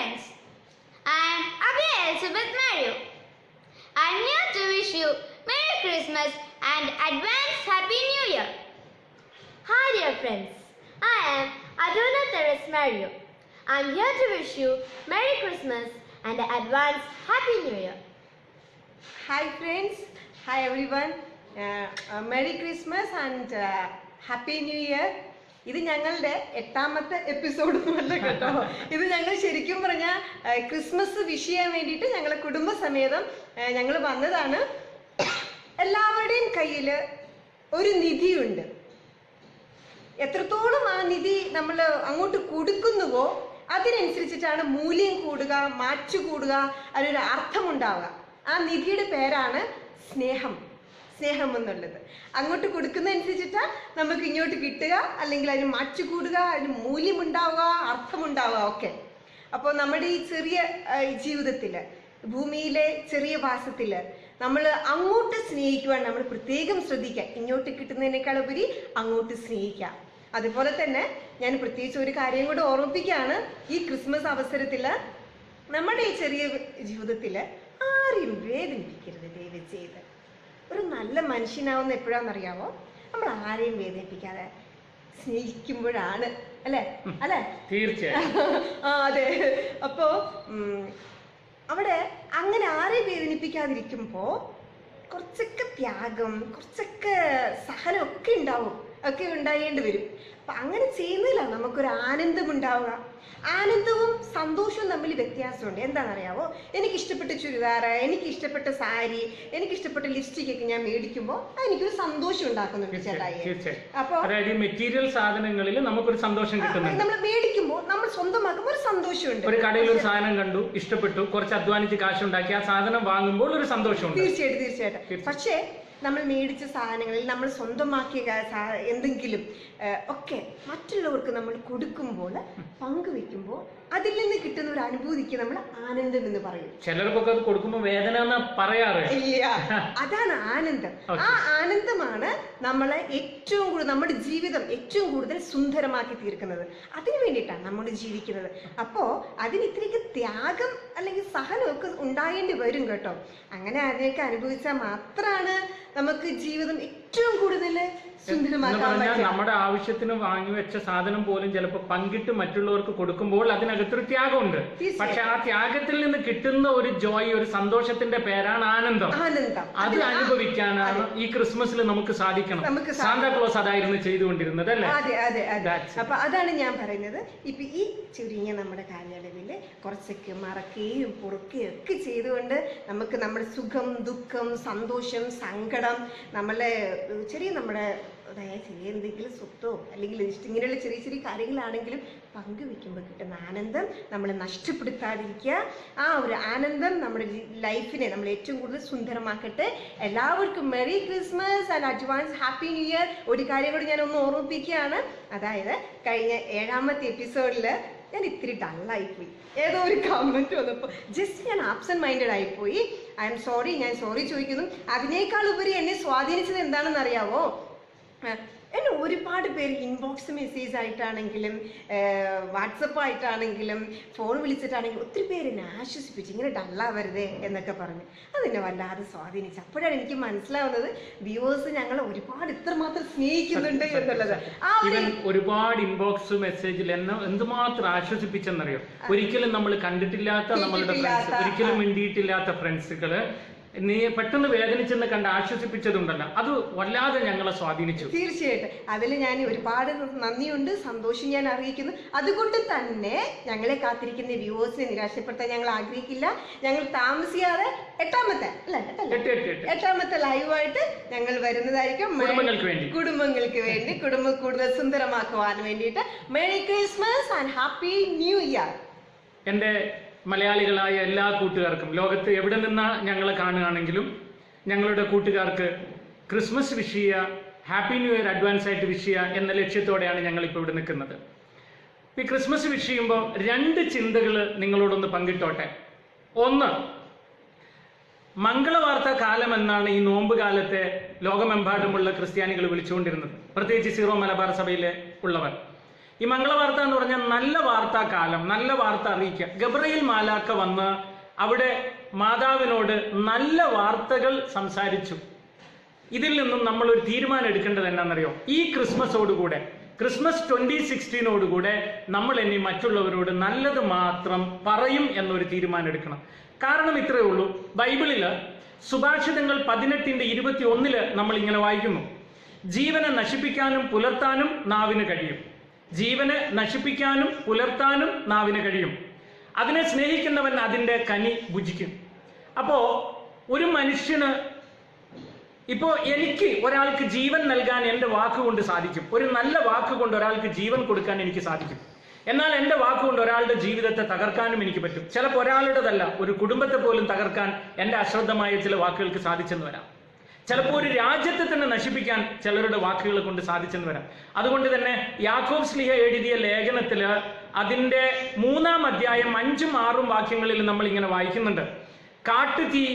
friends. I am Abhi Elizabeth Mario. I am here to wish you Merry Christmas and advance Happy New Year. Hi dear friends, I am Adona Teres Mario. I am here to wish you Merry Christmas and advance Happy New Year. Hi friends, hi everyone. Uh, uh, Merry Christmas and uh, Happy New Year. ഇത് ഞങ്ങളുടെ എട്ടാമത്തെ episode അല്ല കേട്ടോ. ഇത് ഞങ്ങൾ ശരിക്കും പറഞ്ഞാൽ Christmas wish ചെയ്യാൻ വേണ്ടിയിട്ട് ഞങ്ങളെ കുടുംബസമേതം ഞങ്ങൾ വന്നതാണ്. എല്ലാവരുടെയും കയ്യിൽ ഒരു നിധിയുണ്ട്. എത്രത്തോളം ആ നിധി നമ്മൾ അങ്ങോട്ട് കൊടുക്കുന്നുവോ അതിനനുസരിച്ചിട്ടാണ് മൂല്യം കൂടുക മാറ്റു കൂടുക അതിനൊരു അർത്ഥമുണ്ടാവുക. ആ നിധിയുടെ പേരാണ് സ്നേഹം. സ്നേഹം എന്നുള്ളത്. അങ്ങോട്ട് കൊടുക്കുന്നതനുസരിച്ചിട്ടാ നമുക്ക് ഇങ്ങോട്ട് കിട്ടുക അല്ലെങ്കിൽ അതിന് മാറ്റി കൂടുക അതിന് മൂല്യമുണ്ടാവുക അർത്ഥമുണ്ടാവുക ഒക്കെ. അപ്പോൾ നമ്മുടെ ഈ ചെറിയ ജീവിതത്തിൽ ഭൂമിയിലെ ചെറിയ വാസത്തിൽ നമ്മൾ അങ്ങോട്ട് സ്നേഹിക്കുവാൻ നമ്മൾ പ്രത്യേകം ശ്രദ്ധിക്കുക. ഇങ്ങോട്ട് കിട്ടുന്നതിനേക്കാൾ ഉപരി അങ്ങോട്ട് സ്നേഹിക്കുക. അതുപോലെ തന്നെ ഞാൻ പ്രത്യേകിച്ച് ഒരു കാര്യം കൂടെ ഓർമ്മിപ്പിക്കുകയാണ്. ഈ ക്രിസ്മസ് അവസരത്തിൽ നമ്മുടെ ഈ ചെറിയ ജീവിതത്തിൽ ആരെയും വേദനിപ്പിക്കരുത് ദയവ് ചെയ്ത്. ഒരു നല്ല മനുഷ്യനാവുന്ന എപ്പോഴാണെന്നറിയാമോ നമ്മൾ ആരെയും വേദനിപ്പിക്കാതെ സ്നേഹിക്കുമ്പോഴാണ്. അല്ലേ? അല്ലേ? തീർച്ചയായും. ആ അതെ. അപ്പോ അവിടെ അങ്ങനെ ആരെയും വേദനിപ്പിക്കാതിരിക്കുമ്പോ കുറച്ചൊക്കെ ത്യാഗം കുറച്ചൊക്കെ സഹനം ഒക്കെ ഉണ്ടാവും. ഒക്കെ ഉണ്ടായേണ്ടി വരും. അപ്പൊ അങ്ങനെ ചെയ്യുന്നതിലാണ് നമുക്കൊരു ആനന്ദം ഉണ്ടാവുക ആനന്ദവും സന്തോഷവും തമ്മിൽ വ്യത്യാസമുണ്ട്. എന്താണെന്നറിയാവോ? എനിക്ക് ഇഷ്ടപ്പെട്ട ചുരിദാർ എനിക്ക് ഇഷ്ടപ്പെട്ട സാരി എനിക്ക് ഇഷ്ടപ്പെട്ട ലിപ്സ്റ്റിക് ഒക്കെ ഞാൻ മേടിക്കുമ്പോൾ എനിക്കൊരു സന്തോഷം ഉണ്ടാക്കുന്നുണ്ട് ചേട്ടായി. അപ്പോൾ അപ്പൊ അതായത് മെറ്റീരിയൽ സാധനങ്ങളിൽ നമുക്കൊരു സന്തോഷം കിട്ടുന്നുണ്ട്. നമ്മൾ മേടിക്കുമ്പോൾ നമ്മൾ സ്വന്തമാക്കുമ്പോൾ ഒരു സന്തോഷമുണ്ട്. ഒരു കടയിൽ ഒരു സാധനം കണ്ടു ഇഷ്ടപ്പെട്ടു കുറച്ച് അധ്വാനിച്ച് കാശുണ്ടാക്കി ആ സാധനം വാങ്ങുമ്പോൾ ഒരു സന്തോഷമുണ്ട്. തീർച്ചയായിട്ടും. തീർച്ചയായിട്ടും. പക്ഷേ നമ്മൾ മേടിച്ച സാധനങ്ങളിൽ നമ്മൾ സ്വന്തമാക്കിയ എന്തെങ്കിലും ഒക്കെ മറ്റുള്ളവർക്ക് നമ്മൾ കൊടുക്കുമ്പോൾ പങ്കുവെക്കുമ്പോൾ അതിൽ നിന്ന് കിട്ടുന്ന ഒരു അനുഭൂതിക്ക് നമ്മൾ ആനന്ദം എന്ന് പറയും. ചിലർക്കൊക്കെ അത് കൊടുക്കുമ്പോൾ വേദന പറയാറ്. ഇല്ല. അതാണ് ആനന്ദം. ആ ആനന്ദമാണ് നമ്മളെ ഏറ്റവും കൂടുതൽ നമ്മുടെ ജീവിതം ഏറ്റവും കൂടുതൽ സുന്ദരമാക്കി തീർക്കുന്നത്. അതിനു വേണ്ടിയിട്ടാണ് നമ്മൾ ജീവിക്കുന്നത്. അപ്പോൾ അതിന് ഇത്രയ്ക്ക് ത്യാഗം അല്ലെങ്കിൽ സഹനമൊക്കെ ഉണ്ടാകേണ്ടി വരും കേട്ടോ. അങ്ങനെ അതിനൊക്കെ അനുഭവിച്ചാൽ മാത്രമാണ് നമുക്ക് ജീവിതം ഏറ്റവും കൂടുതൽ നമ്മുടെ ആവശ്യത്തിന് വാങ്ങി വെച്ച സാധനം പോലും ചിലപ്പോൾ പങ്കിട്ട് മറ്റുള്ളവർക്ക് കൊടുക്കുമ്പോൾ അതിനകത്തൊരു ത്യാഗമുണ്ട്. പക്ഷെ ആ ത്യാഗത്തിൽ നിന്ന് കിട്ടുന്ന ഒരു ജോയ് ഒരു സന്തോഷത്തിന്റെ പേരാണ് ആനന്ദം. അത് അനുഭവിക്കാനാണ് ഈ ക്രിസ്മസിൽ നമുക്ക് സാധിക്കണം. സാന്താക്ലോസ് അതായിരുന്നു ചെയ്തുകൊണ്ടിരുന്നത് അല്ലേ? അതെ അതെ അതെ. അപ്പൊ അതാണ് ഞാൻ പറയുന്നത്. ഇപ്പൊ ഈ ചുരുങ്ങിയ നമ്മുടെ കാലയളവിൽ കുറച്ചൊക്കെ മറക്കുകയും പൊറുക്കുകയും ഒക്കെ ചെയ്തുകൊണ്ട് നമുക്ക് നമ്മുടെ സുഖം ദുഃഖം സന്തോഷം സങ്കടം നമ്മളെ ചെറിയ നമ്മുടെ അതായത് ചെറിയ എന്തെങ്കിലും സ്വത്തോ അല്ലെങ്കിൽ ഇങ്ങനെയുള്ള ചെറിയ ചെറിയ കാര്യങ്ങളാണെങ്കിലും പങ്കുവെക്കുമ്പോൾ കിട്ടുന്ന ആനന്ദം നമ്മൾ നഷ്ടപ്പെടുത്താതിരിക്കുക. ആ ഒരു ആനന്ദം നമ്മുടെ ലൈഫിനെ നമ്മൾ ഏറ്റവും കൂടുതൽ സുന്ദരമാക്കട്ടെ. എല്ലാവർക്കും merry Christmas and advance happy new year. ഒരു കാര്യം കൂടി ഞാൻ ഒന്ന് ഓർമ്മിപ്പിക്കുകയാണ്. അതായത് കഴിഞ്ഞ ഏഴാമത്തെ എപ്പിസോഡിൽ ഞാൻ ഇത്തിരി ഡള്ളായിപ്പോയി ഏതോ ഒരു കമന്റ് വന്നപ്പോൾ ജസ്റ്റ് ഞാൻ ആബ്സെന്റ് മൈൻഡഡ് ആയിപ്പോയി. ഐ എം സോറി ഞാൻ സോറി ചോദിക്കുന്നു. അതിനേക്കാൾ ഉപരി എന്നെ സ്വാധീനിച്ചത് എന്താണെന്ന് അറിയാവോ എന്നെ ഒരുപാട് പേര് ഇൻബോക്സ് മെസ്സേജ് ആയിട്ടാണെങ്കിലും വാട്സപ്പ് ആയിട്ടാണെങ്കിലും ഫോൺ വിളിച്ചിട്ടാണെങ്കിലും ഒത്തിരി പേര് എന്നെ ആശ്വസിപ്പിച്ചു. ഇങ്ങനെ ഡള്ളാവരുതേ എന്നൊക്കെ പറഞ്ഞു. അതെന്നെ വല്ലാതെ സ്വാധീനിച്ചു. അപ്പോഴാണ് എനിക്ക് മനസ്സിലാവുന്നത് വ്യൂവേഴ്സ് ഞങ്ങളെ ഒരുപാട് ഇത്രമാത്രം സ്നേഹിക്കുന്നുണ്ട് എന്നുള്ളത്. ഒരുപാട് ഇൻബോക്സ് മെസ്സേജിൽ എന്നെ എന്തുമാത്രം ആശ്വസിപ്പിച്ചെന്നറിയോ? ഒരിക്കലും നമ്മൾ കണ്ടിട്ടില്ലാത്ത നമ്മളുടെ ഫ്രണ്ട്സ് ഒരിക്കലും മിണ്ടിയിട്ടില്ലാത്ത ഫ്രണ്ട്സുകൾ നീ പെട്ടെന്ന് വേദനിച്ചെന്ന് കണ്ട് ആശ്വസിപ്പിച്ചതുണ്ടല്ലോ. അത് വല്ലാതെ ഞങ്ങളെ സ്വാധീനിച്ചു. തീർച്ചയായിട്ടും. അതിൽ ഞാൻ ഒരുപാട് നന്ദിയുണ്ട് സന്തോഷം ഞാൻ അറിയിക്കുന്നു. അതുകൊണ്ട് തന്നെ ഞങ്ങളെ കാത്തിരിക്കുന്ന വ്യൂവേഴ്സിനെ നിരാശപ്പെടുത്താൻ ഞങ്ങൾ ആഗ്രഹിക്കില്ല. ഞങ്ങൾ താമസിയാതെ എട്ടാമത്തെ എട്ടാമത്തെ ലൈവായിട്ട് ഞങ്ങൾ വരുന്നതായിരിക്കും. കുടുംബങ്ങൾക്ക് വേണ്ടി. കുടുംബങ്ങൾക്ക് വേണ്ടി കുടുംബം കൂടുതൽ സുന്ദരമാക്കുവാൻ വേണ്ടിയിട്ട്. Merry Christmas and happy new year എന്റെ മലയാളികളായ എല്ലാ കൂട്ടുകാർക്കും ലോകത്ത് എവിടെ നിന്നാ ഞങ്ങളെ കാണുകയാണെങ്കിലും ഞങ്ങളുടെ കൂട്ടുകാർക്ക് ക്രിസ്മസ് വിഷ് ചെയ്യുക ഹാപ്പി ന്യൂ ഇയർ അഡ്വാൻസ് ആയിട്ട് വിഷ് ചെയ്യുക എന്ന ലക്ഷ്യത്തോടെയാണ് ഞങ്ങൾ ഞങ്ങളിപ്പോൾ ഇവിടെ നിൽക്കുന്നത്. ഈ ക്രിസ്മസ് വിഷ് ചെയ്യുമ്പോൾ രണ്ട് ചിന്തകൾ നിങ്ങളോടൊന്ന് പങ്കിട്ടോട്ടെ. ഒന്ന് മംഗളവാർത്ത കാലം എന്നാണ് ഈ നോമ്പ് കാലത്തെ ലോകമെമ്പാടുമുള്ള ക്രിസ്ത്യാനികൾ വിളിച്ചുകൊണ്ടിരുന്നത്. പ്രത്യേകിച്ച് സീറോ മലബാർ സഭയിലെ ഉള്ളവർ. ഈ മംഗളവാർത്ത എന്ന് പറഞ്ഞാൽ നല്ല വാർത്താ കാലം നല്ല വാർത്ത അറിയിക്കുക. ഗബ്രയിൽ മാലാക്ക വന്ന് അവിടെ മാതാവിനോട് നല്ല വാർത്തകൾ സംസാരിച്ചു. ഇതിൽ നിന്നും നമ്മൾ ഒരു തീരുമാനം എടുക്കേണ്ടത് എന്നാണെന്നറിയോ ഈ ക്രിസ്മസോടുകൂടെ ക്രിസ്മസ് ട്വന്റി സിക്സ്റ്റീനോടുകൂടെ നമ്മൾ ഇനി മറ്റുള്ളവരോട് നല്ലത് മാത്രം പറയും എന്നൊരു തീരുമാനം എടുക്കണം. കാരണം ഇത്രയേ ഉള്ളൂ. ബൈബിളിൽ സുഭാഷിതങ്ങൾ പതിനെട്ടിന്റെ ഇരുപത്തി ഒന്നിൽ നമ്മൾ ഇങ്ങനെ വായിക്കുന്നു. ജീവനെ നശിപ്പിക്കാനും പുലർത്താനും നാവിന് കഴിയും. ജീവനെ നശിപ്പിക്കാനും പുലർത്താനും നാവിന് കഴിയും. അതിനെ സ്നേഹിക്കുന്നവൻ അതിന്റെ കനി ഭുജിക്കും. അപ്പോൾ ഒരു മനുഷ്യന് ഇപ്പോ എനിക്ക് ഒരാൾക്ക് ജീവൻ നൽകാൻ എന്റെ വാക്കുകൊണ്ട് സാധിക്കും. ഒരു നല്ല വാക്കുകൊണ്ട് ഒരാൾക്ക് ജീവൻ കൊടുക്കാൻ എനിക്ക് സാധിക്കും. എന്നാൽ എന്റെ വാക്കുകൊണ്ട് ഒരാളുടെ ജീവിതത്തെ തകർക്കാനും എനിക്ക് പറ്റും. ചിലപ്പോൾ ഒരാളുടേതല്ല ഒരു കുടുംബത്തെ പോലും തകർക്കാൻ എന്റെ അശ്രദ്ധമായ ചില വാക്കുകൾക്ക് സാധിച്ചെന്ന് വരാം. ചിലപ്പോൾ ഒരു രാജ്യത്തെ തന്നെ നശിപ്പിക്കാൻ ചിലരുടെ വാക്കുകൾ കൊണ്ട് സാധിച്ചെന്ന് വരാം. അതുകൊണ്ട് തന്നെ യാക്കോബ് സ്ലിഹ എഴുതിയ ലേഖനത്തിൽ അതിന്റെ മൂന്നാം അധ്യായം അഞ്ചും ആറും വാക്യങ്ങളിൽ നമ്മൾ ഇങ്ങനെ വായിക്കുന്നുണ്ട്. കാട്ടുതീ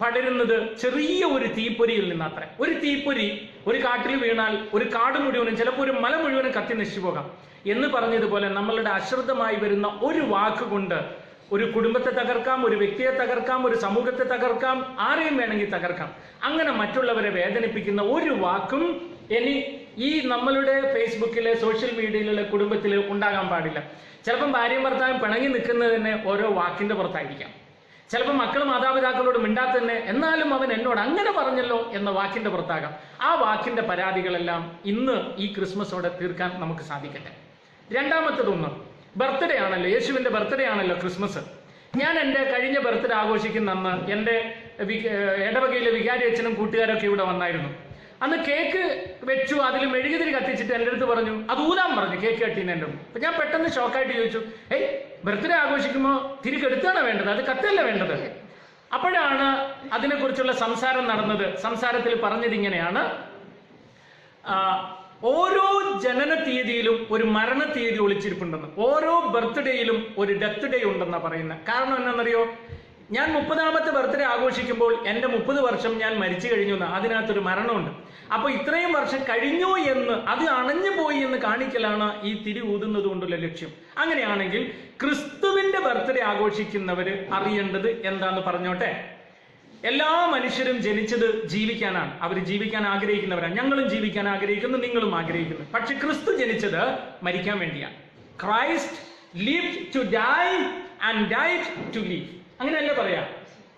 പടരുന്നത് ചെറിയ ഒരു തീപ്പൊരിയിൽ നിന്നത്രേ. ഒരു തീപ്പൊരി ഒരു കാട്ടിൽ വീണാൽ ഒരു കാട് മുഴുവനും ചിലപ്പോൾ ഒരു മല മുഴുവനും കത്തി നശിച്ചു പോകാം. എന്ന് പറഞ്ഞതുപോലെ നമ്മളുടെ അശ്രദ്ധമായി വരുന്ന ഒരു വാക്കുകൊണ്ട് ഒരു കുടുംബത്തെ തകർക്കാം ഒരു വ്യക്തിയെ തകർക്കാം ഒരു സമൂഹത്തെ തകർക്കാം ആരെയും വേണമെങ്കിൽ തകർക്കാം. അങ്ങനെ മറ്റുള്ളവരെ വേദനിപ്പിക്കുന്ന ഒരു വാക്കും ഇനി ഈ നമ്മളുടെ ഫേസ്ബുക്കിലെ സോഷ്യൽ മീഡിയയിലെ കുടുംബത്തിൽ ഉണ്ടാകാൻ പാടില്ല. ചിലപ്പം ഭാര്യയും ഭർത്താവും പിണങ്ങി നിൽക്കുന്നത് തന്നെ ഓരോ വാക്കിന്റെ പുറത്തായിരിക്കാം. ചിലപ്പോൾ മക്കൾ മാതാപിതാക്കളോട് മിണ്ടാത്ത തന്നെ എന്നാലും അവൻ എന്നോട് അങ്ങനെ പറഞ്ഞല്ലോ എന്ന വാക്കിന്റെ പുറത്താകാം. ആ വാക്കിന്റെ പരാതികളെല്ലാം ഇന്ന് ഈ ക്രിസ്മസോടെ തീർക്കാൻ നമുക്ക് സാധിക്കട്ടെ. രണ്ടാമത്തതൊന്ന് ബർത്ത്ഡേ ആണല്ലോ യേശുവിന്റെ ബർത്ത്ഡേ ആണല്ലോ ക്രിസ്മസ്. ഞാൻ എന്റെ കഴിഞ്ഞ ബർത്ത്ഡേ ആഘോഷിക്കുന്ന അന്ന് എന്റെ ഇടവകയിലെ വികാരി അച്ഛനും കൂട്ടുകാരൊക്കെ ഇവിടെ വന്നായിരുന്നു. അന്ന് കേക്ക് വെച്ചു അതിൽ മെഴുകുതിരി കത്തിച്ചിട്ട് എന്റെ അടുത്ത് പറഞ്ഞു അത് ഊതാൻ പറഞ്ഞു കേക്ക് കട്ടിന്നതിന്റെ അപ്പം ഞാൻ പെട്ടെന്ന് ഷോക്കായിട്ട് ചോദിച്ചു ഏയ് ബർത്ത്ഡേ ആഘോഷിക്കുമ്പോൾ തിരികെടുത്താണ് വേണ്ടത്? അത് കത്തല്ല വേണ്ടത്? അപ്പോഴാണ് അതിനെക്കുറിച്ചുള്ള സംസാരം നടന്നത്. സംസാരത്തിൽ പറഞ്ഞത് ഇങ്ങനെയാണ് ആ, ഓരോ ജനന തീയതിയിലും ഒരു മരണ തീയതി ഒളിച്ചിരിപ്പുണ്ടെന്ന്. ഓരോ ബർത്ത്ഡേയിലും ഒരു ഡെത്ത് ഡേ ഉണ്ടെന്നാ പറയുന്നത് കാരണം എന്താണെന്നറിയോ? ഞാൻ മുപ്പതാമത്തെ ബർത്ത്ഡേ ആഘോഷിക്കുമ്പോൾ എന്റെ മുപ്പത് വർഷം ഞാൻ മരിച്ചു കഴിഞ്ഞു എന്ന്. അതിനകത്തൊരു മരണമുണ്ട്. അപ്പോൾ ഇത്രയും വർഷം കഴിഞ്ഞു എന്ന് അത് അണഞ്ഞു പോയി എന്ന് കാണിക്കലാണ് ഈ തിരി ഊതുന്നത് കൊണ്ടുള്ള ലക്ഷ്യം. അങ്ങനെയാണെങ്കിൽ ക്രിസ്തുവിന്റെ ബർത്ത്ഡേ ആഘോഷിക്കുന്നവര് അറിയേണ്ടത് എന്താന്ന് പറഞ്ഞോട്ടെ? എല്ലാ മനുഷ്യരും ജനിച്ചത് ജീവിക്കാനാണ്. അവർ ജീവിക്കാൻ ആഗ്രഹിക്കുന്നവരാണ്. ഞങ്ങളും ജീവിക്കാൻ ആഗ്രഹിക്കുന്നു നിങ്ങളും ആഗ്രഹിക്കുന്നു. പക്ഷെ ക്രിസ്തു ജനിച്ചത് മരിക്കാൻ വേണ്ടിയാണ്. Christ live to die and died to live. അങ്ങനെയല്ലേ പറയാ?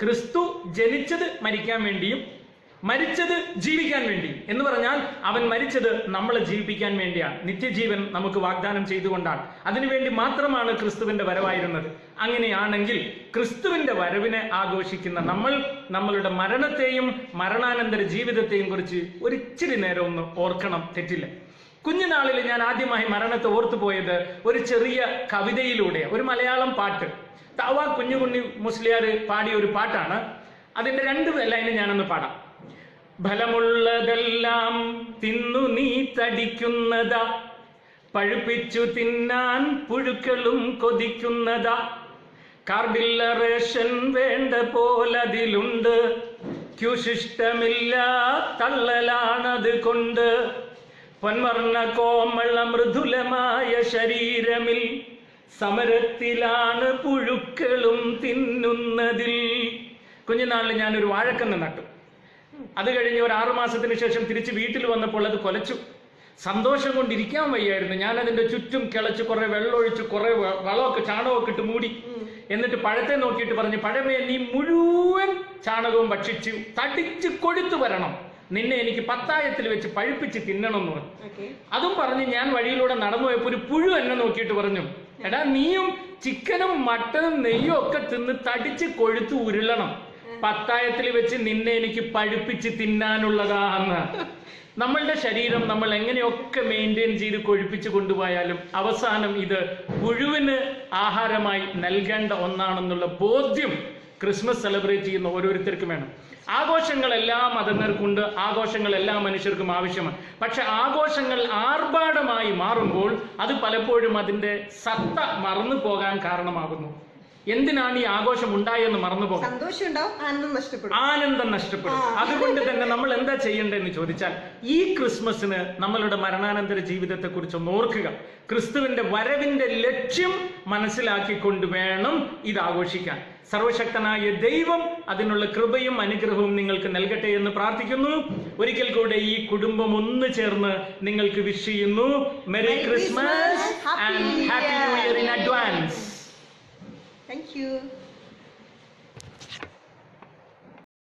ക്രിസ്തു ജനിച്ചത് മരിക്കാൻ വേണ്ടിയും മരിച്ചത് ജീവിക്കാൻ വേണ്ടി. എന്ന് പറഞ്ഞാൽ അവൻ മരിച്ചത് നമ്മളെ ജീവിപ്പിക്കാൻ വേണ്ടിയാണ്. നിത്യജീവൻ നമുക്ക് വാഗ്ദാനം ചെയ്തുകൊണ്ടാണ്. അതിനുവേണ്ടി മാത്രമാണ് ക്രിസ്തുവിന്റെ വരവായിരുന്നത്. അങ്ങനെയാണെങ്കിൽ ക്രിസ്തുവിന്റെ വരവിനെ ആഘോഷിക്കുന്ന നമ്മൾ നമ്മളുടെ മരണത്തെയും മരണാനന്തര ജീവിതത്തെയും കുറിച്ച് ഒരിച്ചിരി നേരം ഒന്ന് ഓർക്കണം. തെറ്റില്ല. കുഞ്ഞുനാളിൽ ഞാൻ ആദ്യമായി മരണത്തെ ഓർത്തുപോയത് ഒരു ചെറിയ കവിതയിലൂടെ ഒരു മലയാളം പാട്ട്. താവ കുഞ്ഞു കുഞ്ഞു മുസ്ലിയാർ പാടിയ ഒരു പാട്ടാണ്. അതിന്റെ രണ്ട് ലൈന് ഞാനൊന്ന് പാടാം. ഫലമുള്ളതെല്ലാം തിന്നു നീ തടിക്കുന്നതാ. പഴുപ്പിച്ചു തിന്നാൻ പുഴുക്കളും കൊതിക്കുന്നതാ. കാർഡില്ല റേഷൻ വേണ്ട പോലതിലുണ്ട്. ക്യൂശിഷ്ടമില്ല തള്ളലാണത് കൊണ്ട്. പൊൻവർണ കോമള മൃദുലമായ ശരീരമിൽ സമരത്തിലാണ് പുഴുക്കളും തിന്നുന്നതിൽ. കുഞ്ഞുനാളിൽ ഞാനൊരു വാഴക്കന്ന് നട്ടു. അത് കഴിഞ്ഞ് ഒരു ആറു മാസത്തിന് ശേഷം തിരിച്ച് വീട്ടിൽ വന്നപ്പോൾ അത് കൊലച്ചു. സന്തോഷം കൊണ്ടിരിക്കാൻ വയ്യായിരുന്നു. ഞാൻ അതിന്റെ ചുറ്റും കിളച്ച് കുറെ വെള്ളമൊഴിച്ച് കുറെ വളമൊക്കെ ചാണകമൊക്കെ ഇട്ട് മൂടി. എന്നിട്ട് പഴത്തെ നോക്കിയിട്ട് പറഞ്ഞു പഴമേ നീ മുഴുവൻ ചാണകവും ഭക്ഷിച്ചു തടിച്ച് കൊഴുത്തു വരണം. നിന്നെ എനിക്ക് പത്തായത്തിൽ വെച്ച് പഴുപ്പിച്ച് തിന്നണം എന്ന് പറഞ്ഞു. അതും പറഞ്ഞ് ഞാൻ വഴിയിലൂടെ നടന്നു പോയപ്പോ ഒരു പുഴു എന്നെ നോക്കിയിട്ട് പറഞ്ഞു എടാ നീയും ചിക്കനും മട്ടനും നെയ്യും ഒക്കെ തിന്ന് തടിച്ച് കൊഴുത്ത് ഉരുളണം. പത്തായത്തിൽ വെച്ച് നിന്നെ എനിക്ക് പഴുപ്പിച്ച് തിന്നാനുള്ളതാന്ന് നമ്മളുടെ ശരീരം നമ്മൾ എങ്ങനെയൊക്കെ മെയിന്റെയിൻ ചെയ്ത് കൊഴുപ്പിച്ച് കൊണ്ടുപോയാലും അവസാനം ഇത് പുഴുവിന് ആഹാരമായി നൽകേണ്ട ഒന്നാണെന്നുള്ള ബോധ്യം ക്രിസ്മസ് സെലിബ്രേറ്റ് ചെയ്യുന്ന ഓരോരുത്തർക്കും വേണം. ആഘോഷങ്ങൾ എല്ലാ മതങ്ങൾക്കുണ്ട് ആഘോഷങ്ങൾ എല്ലാ മനുഷ്യർക്കും ആവശ്യമാണ്. പക്ഷെ ആഘോഷങ്ങൾ ആർഭാടമായി മാറുമ്പോൾ അത് പലപ്പോഴും അതിന്റെ സത്ത മറന്നു പോകാൻ കാരണമാകുന്നു. എന്തിനാണ് ഈ ആഘോഷം ഉണ്ടായെന്ന് മറന്നുപോകും ആനന്ദം നഷ്ടപ്പെടും. അതുകൊണ്ട് തന്നെ നമ്മൾ എന്താ ചെയ്യേണ്ടതെന്ന് ചോദിച്ചാൽ ഈ ക്രിസ്മസിന് നമ്മളുടെ മരണാനന്തര ജീവിതത്തെ കുറിച്ച് ഓർക്കുക. ക്രിസ്തുവിന്റെ വരവിന്റെ ലക്ഷ്യം മനസ്സിലാക്കിക്കൊണ്ട് വേണം ഇത് ആഘോഷിക്കാൻ. സർവശക്തനായ ദൈവം അതിനുള്ള കൃപയും അനുഗ്രഹവും നിങ്ങൾക്ക് നൽകട്ടെ എന്ന് പ്രാർത്ഥിക്കുന്നു. ഒരിക്കൽ കൂടെ ഈ കുടുംബം ഒന്ന് ചേർന്ന് നിങ്ങൾക്ക് വിഷ് ചെയ്യുന്നു. Merry Christmas and happy new year in advance Thank you.